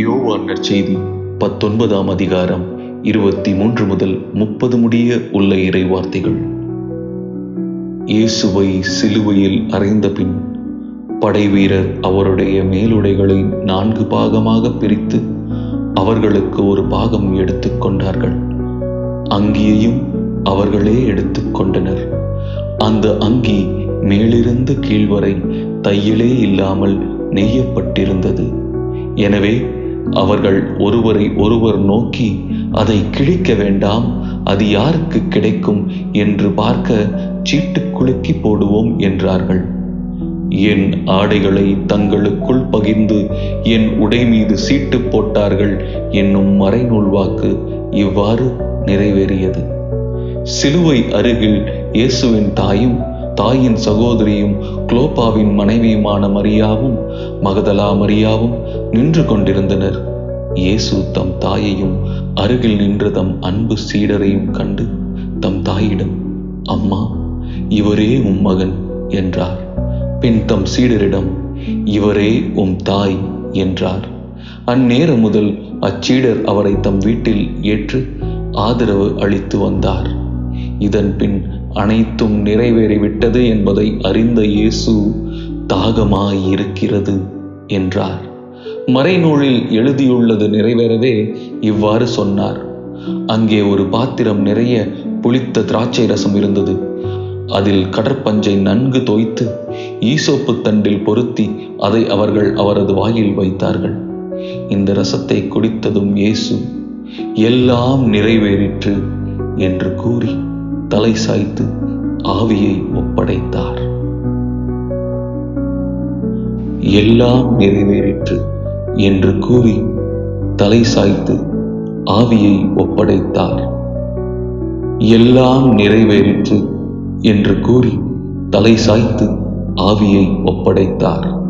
யோவான் நற்செய்தி பத்தொன்பதாம் அதிகாரம் இருபத்தி மூன்று முதல் முப்பது முடிய உள்ள இறை வார்த்தைகள். இயேசுவை சிலுவையில் அறைந்த பின் படைவீரர் அவருடைய மேலுடைகளை நான்கு பாகமாக பிரித்து அவர்களுக்கு ஒரு பாகம் எடுத்துக்கொண்டார்கள் அங்கியையும் அவர்களே எடுத்துக்கொண்டனர் அந்த அங்கி மேலிருந்து கீழ்வரை தையிலே இல்லாமல் நெய்யப்பட்டிருந்தது. எனவே அவர்கள் ஒருவரை ஒருவர் நோக்கி அதை கிழிக்க வேண்டாம் அது யாருக்கு கிடைக்கும் என்று பார்க்க சீட்டு குலுக்கி போடுவோம் என்றார்கள். என் ஆடைகளை தங்களுக்குள் பகிர்ந்து என் உடை மீது சீட்டு போட்டார்கள் என்னும் மறைநூல் வாக்கு இவ்வாறு நிறைவேறியது. சிலுவை அருகில் இயேசுவின் தாயும் தாயின் சகோதரியும் குளோபாவின் மனைவியுமான மரியாவும் மகதலா மரியாவும் நின்று கொண்டிருந்தனர். இயேசு தம் தாயையும் அருகில் நின்ற தம் அன்பு சீடரையும் கண்டு தம் தாயிடம் அம்மா இவரே உம் மகன் என்றார். பின் தம் சீடரிடம் இவரே உம் தாய் என்றார். அந்நேரம் முதல் அச்சீடர் அவரை தம் வீட்டில் ஏற்று ஆதரவு அளித்து வந்தார். இதன் பின் அனைத்தும் நிறைவேறிவிட்டது என்பதை அறிந்த இயேசு தாகமாய் இருக்கிறது என்றார். மறைநூலில் எழுதியுள்ளது நிறைவேறவே இவ்வாறு சொன்னார். அங்கே ஒரு பாத்திரம் நிறைய புளித்த திராட்சை ரசம் இருந்தது. அதில் கடற்பஞ்சை நன்கு தோய்த்து ஈசோப்பு தண்டில் பொருத்தி அதை அவர்கள் அவரது வாயில் வைத்தார்கள். இந்த ரசத்தை குடித்ததும் இயேசு எல்லாம் நிறைவேறிற்று என்று கூறி தலை சாய்த்து ஆவியை ஒப்படைத்தார். எல்லாம் நிறைவேறிற்று என்று கூறி தலை சாய்த்து ஆவியை ஒப்படைத்தார். எல்லாம் நிறைவேறிற்று என்று கூறி தலை சாய்த்து ஆவியை ஒப்படைத்தார்.